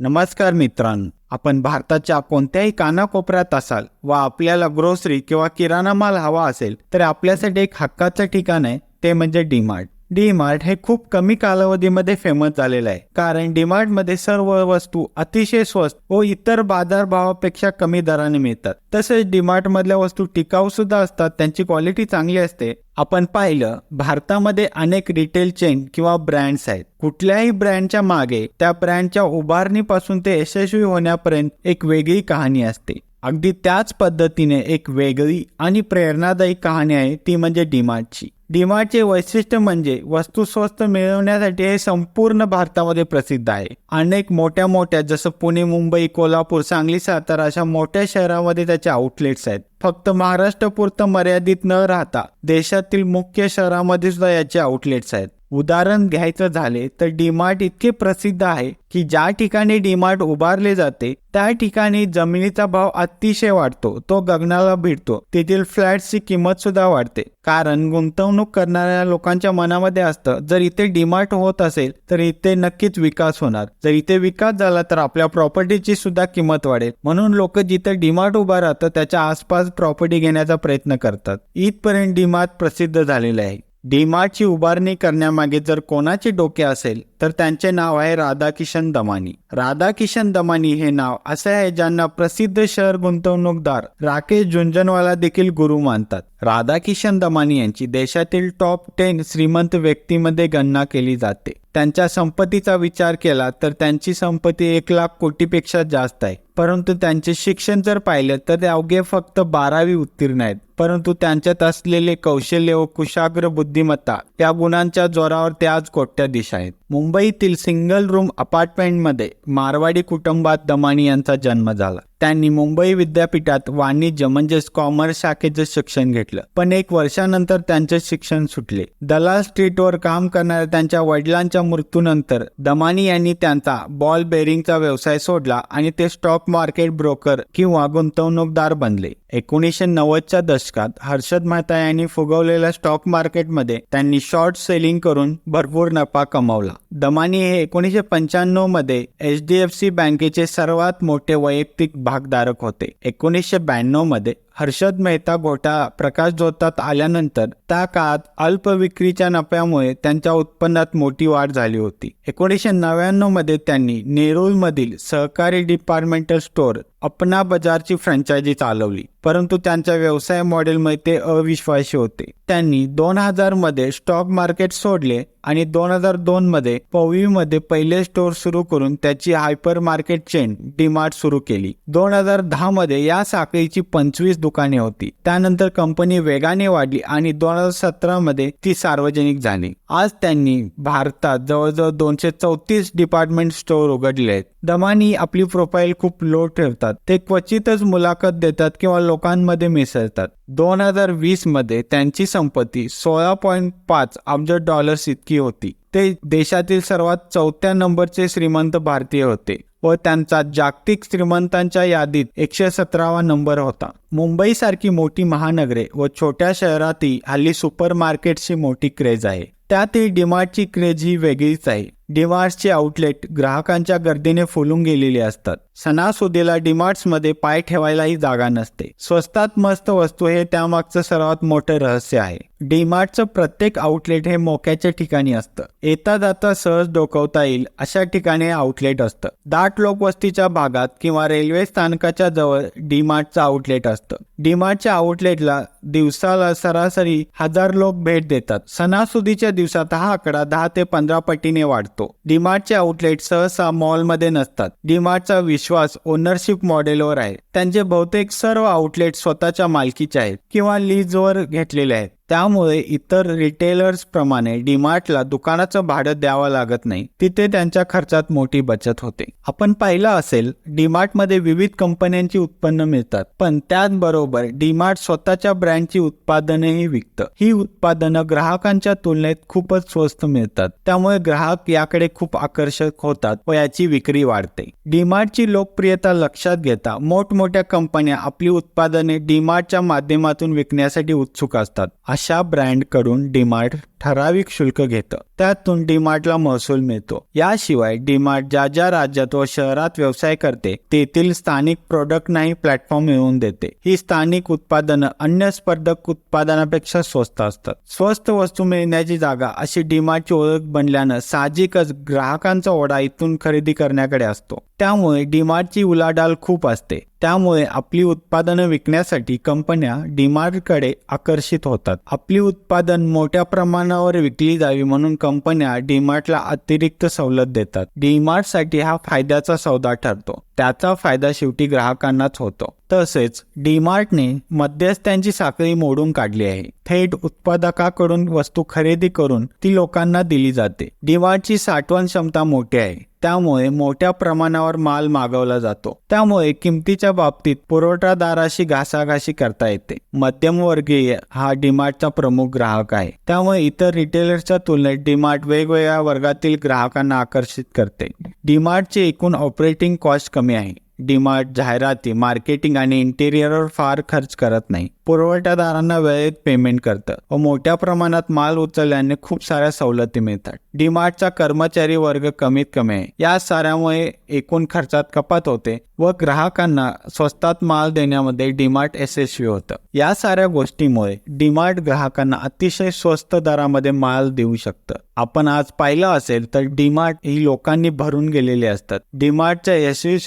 नमस्कार मित्रांनो आपण भारताच्या कोणत्याही कानाकोपऱ्यात असाल व आपल्याला ग्रोसरी किंवा किराणा माल हवा असेल तर आपल्यासाठी एक हक्काचं ठिकाण आहे ते म्हणजे डीमार्ट. डीमार्ट हे खूप कमी कालावधीमध्ये फेमस झालेलं आहे. कारण डीमार्टमध्ये सर्व वस्तू अतिशय स्वस्त व इतर बाजारभावापेक्षा कमी दराने मिळतात. तसेच डीमार्ट मधल्या वस्तू टिकाऊ सुद्धा असतात त्यांची क्वालिटी चांगली असते. आपण पाहिलं भारतामध्ये अनेक रिटेल चेन किंवा ब्रँड्स आहेत. कुठल्याही ब्रँडच्या मागे त्या ब्रँडच्या उभारणीपासून ते यशस्वी होण्यापर्यंत एक वेगळी कहाणी असते. अगदी त्याच पद्धतीने एक वेगळी आणि प्रेरणादायी कहाणी आहे ती म्हणजे डीमार्टची. डिमार्टचे वैशिष्ट्य म्हणजे वस्तू स्वस्त मिळवण्यासाठी हे संपूर्ण भारतामध्ये प्रसिद्ध आहे. अनेक मोठ्या मोठ्या जसं पुणे मुंबई कोल्हापूर सांगली सातारा अशा मोठ्या शहरामध्ये त्याचे आउटलेट्स आहेत. फक्त महाराष्ट्र पुरतं मर्यादित न राहता देशातील मुख्य शहरामध्ये सुद्धा याचे आउटलेट्स आहेत. उदाहरण घ्यायचं झाले तर डीमार्ट इतके प्रसिद्ध आहे की ज्या ठिकाणी डीमार्ट उभारले जाते त्या ठिकाणी जमिनीचा भाव अतिशय वाढतो तो गगनाला भिडतो. तेथील फ्लॅटची किंमत सुद्धा वाढते. कारण गुंतवणूक करणाऱ्या लोकांच्या मनामध्ये असतं जर इथे डीमार्ट होत असेल तर इथे नक्कीच विकास होणार. जर इथे विकास झाला तर आपल्या प्रॉपर्टीची सुद्धा किंमत वाढेल. म्हणून लोक जिथे डीमार्ट उभा राहतं त्याच्या आसपास प्रॉपर्टी घेण्याचा प्रयत्न करतात. इथपर्यंत डीमार्ट प्रसिद्ध झालेले आहे. डीमार्टची उभारणी करण्यामागे जर कोणाचे डोके असेल तर त्यांचे नाव आहे राधाकिशन दमानी. राधाकिशन दमानी हे नाव असे आहे ज्यांना प्रसिद्ध शहर गुंतवणूकदार राकेश झुंझनवाला देखील गुरु मानतात. राधाकिशन दमानी यांची देशातील टॉप टेन श्रीमंत व्यक्तीमध्ये गणना केली जाते. त्यांच्या संपत्तीचा विचार केला तर त्यांची संपत्ती एक लाख कोटीपेक्षा जास्त आहे. परंतु त्यांचे शिक्षण जर पाहिलं तर ते अवघे फक्त बारावी उत्तीर्ण आहेत. परंतु त्यांच्यात असलेले कौशल्य व कुशाग्र बुद्धिमत्ता या गुणांच्या जोरावर ते आज कोट्याधीश आहेत. मुंबईतील सिंगल रूम अपार्टमेंटमध्ये मारवाडी कुटुंबात दमानी यांचा जन्म झाला. त्यांनी मुंबई विद्यापीठात वाणिज्य म्हणजेच कॉमर्स शाखेचे शिक्षण घेतलं. पण एक वर्षानंतर त्यांचे शिक्षण सुटले. दलाल स्ट्रीटवर काम करणाऱ्या त्यांच्या वडिलांच्या मृत्यूनंतर दमानी यांनी त्यांचा बॉल बेरिंगचा व्यवसाय सोडला आणि ते स्टॉक मार्केट ब्रोकर किंवा गुंतवणूकदार बनले. एकोणीसशे नव्वदच्या दशकात हर्षद मेहता यांनी फुगवलेल्या स्टॉक मार्केटमध्ये त्यांनी शॉर्ट सेलिंग करून भरपूर नफा कमावला. दमानी हे एकोणीसशे पंच्याण्णवमध्ये एच डी एफ सी बँकेचे सर्वात मोठे वैयक्तिक भागधारक होते. एकोणीसशे ब्याण्णवमध्ये हर्षद मेहता घोटाळा प्रकाश जोतात आल्यानंतर त्या काळात अल्प विक्रीच्या नफ्यामुळे त्यांच्या उत्पन्नात मोठी वाढ झाली होती. एकोणीसशे नव्याण्णवमध्ये त्यांनी नेरूळ मधील सहकारी डिपार्टमेंटल स्टोअर अपना बजारची फ्रँचायझी चालवली परंतु त्यांच्या व्यवसाय मॉडेलमध्ये ते अविश्वासी होते. त्यांनी दोन हजारमध्ये स्टॉक मार्केट सोडले आणि दोन हजार दोन मध्ये पवईमध्ये पहिले स्टोअर सुरू करून त्याची हायपर मार्केट चेन डीमार्ट सुरू केली. दोन हजार दहा मध्ये या साखळीची पंचवीस दुकाने होती. त्यानंतर कंपनी वेगाने वाढली आणि दोन हजार सतरा मध्ये ती सार्वजनिक झाली. आज त्यांनी भारतात जवळजवळ दोनशे चौतीस डिपार्टमेंट स्टोअर उघडले आहेत. दमानी आपली प्रोफाईल खूप लो ठेवतात. ते क्वचितच मुलाखत देतात किंवा लोकांमध्ये मिसळतात. दोन हजार वीसमध्ये त्यांची संपत्ती सोळा पॉईंट पाच अब्ज डॉलर्स इतकी होती. ते देशातील सर्वात चौथ्या नंबरचे श्रीमंत भारतीय होते. व त्यांचा जागतिक श्रीमंतांच्या यादीत एकशे सतरावा नंबर होता. मुंबईसारखी मोठी महानगरे व छोट्या शहरातही हल्ली सुपर मार्केटची मोठी क्रेज आहे. त्यातही डिमार्टची क्रेज ही वेगळीच आहे. डिमार्ट्सचे आउटलेट ग्राहकांच्या गर्दीने फुलून गेलेले असतात. सणासुदीला डिमार्ट्समध्ये पाय ठेवायलाही जागा नसते. स्वस्तात मस्त वस्तू हे त्यामागचं सर्वात मोठं रहस्य आहे. डीमार्टचं प्रत्येक आउटलेट हे मोक्याच्या ठिकाणी असतं. येता जाता सहज डोकवता येईल अशा ठिकाणी आउटलेट असतं. दाट लोकवस्तीच्या भागात किंवा रेल्वे स्थानकाच्या जवळ डीमार्टचं आउटलेट असतं. डीमार्टच्या आउटलेटला दिवसाला सरासरी हजार लोक भेट देतात. सणासुदीच्या दिवसात हा आकडा दहा ते पंधरा पटीने वाढतो. डीमार्टचे आउटलेट सहसा मॉलमध्ये नसतात. डीमार्टचा विश्वास ओनरशिप मॉडेलवर आहे. त्यांचे बहुतेक सर्व आउटलेट स्वतःच्या मालकीचे आहेत किंवा लीजवर घेतलेले आहेत. त्यामुळे इतर रिटेलर्स प्रमाणे डीमार्टला दुकानाचं भाडं द्यावं लागत नाही. तिथे त्यांच्या खर्चात मोठी बचत होते. आपण पाहिलं असेल डीमार्टमध्ये विविध कंपन्यांची उत्पन्न मिळतात. पण त्याचबरोबर डीमार्ट स्वतःच्या ब्रँडची उत्पादनेही विकतं. ही उत्पादनं ग्राहकांच्या तुलनेत खूपच स्वस्त मिळतात. त्यामुळे ग्राहक याकडे खूप आकर्षक होतात व याची विक्री वाढते. डीमार्टची लोकप्रियता लक्षात घेता मोठमोठ्या कंपन्या आपली उत्पादने डीमार्टच्या माध्यमातून विकण्यासाठी उत्सुक असतात. अशा ब्रँडकडून डीमार्ट ठराविक शुल्क घेतं. त्यातून डीमार्टला महसूल मिळतो. याशिवाय डीमार्ट ज्या ज्या राज्यात व शहरात व्यवसाय करते तेथील स्थानिक प्रोडक्टनाही प्लॅटफॉर्म मिळवून देते. ही स्थानिक उत्पादनं अन्य स्पर्धक उत्पादनापेक्षा स्वस्त असतात. स्वस्त वस्तू मिळण्याची जागा अशी डीमार्टची ओळख बनल्यानं साहजिकच ग्राहकांचा ओढा इथून खरेदी करण्याकडे असतो. त्यामुळे डीमार्टची उलाढाल खूप असते. त्यामुळे आपली उत्पादनं विकण्यासाठी कंपन्या डीमार्टकडे आकर्षित होतात. आपली उत्पादन मोठ्या प्रमाणात प्रमाणावर विकली जावी म्हणून कंपन्या डीमार्टला अतिरिक्त सवलत देतात. डीमार्टसाठी हा फायद्याचा सौदा ठरतो. त्याचा फायदा शेवटी ग्राहकांनाच होतो. तसेच डीमार्टने मध्यस्थांची साखळी मोडून काढली आहे. थेट उत्पादकाकडून वस्तू खरेदी करून ती लोकांना दिली जाते. डीमार्टची साठवण क्षमता मोठी आहे. त्यामुळे मोठ्या प्रमाणावर माल मागवला जातो. त्यामुळे किमतीच्या बाबतीत पुरवठादाराशी घासाघाशी करता येते. मध्यमवर्गीय हा डीमार्टचा प्रमुख ग्राहक आहे. त्यामुळे इतर रिटेलर्सच्या तुलनेत डीमार्ट वेगवेगळ्या वर्गातील ग्राहकांना आकर्षित करते. डीमार्टची एकूण ऑपरेटिंग कॉस्ट कमी आहे. डीमार्ट जाहिराती मार्केटिंग आणि इंटेरियरवर फार खर्च करत नाही. पुरवठादारांना वेळेत पेमेंट करतं व मोठ्या प्रमाणात माल उचलल्याने खूप साऱ्या सवलती मिळतात. डीमार्टचा कर्मचारी वर्ग कमीत कमी आहे. या साऱ्यामुळे एकूण खर्चात कपात होते व ग्राहकांना स्वस्तात माल देण्यामध्ये डीमार्ट यशस्वी होतं. या साऱ्या गोष्टीमुळे डीमार्ट ग्राहकांना अतिशय स्वस्त दरामध्ये माल देऊ शकतं. आपण आज पाहिलं असेल तर डीमार्ट ही लोकांनी भरून गेलेली असतात. डीमार्टच्या यशस्वी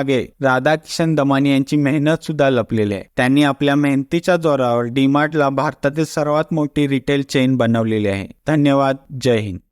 मागे राधाकिशन दमानी यांची मेहनत सुद्धा लपलेली आहे. त्यांनी आपल्या मेहनतीच्या जोरावर डीमार्टला भारतातील सर्वात मोठी रिटेल चेन बनवलेली आहे. धन्यवाद. जय हिंद.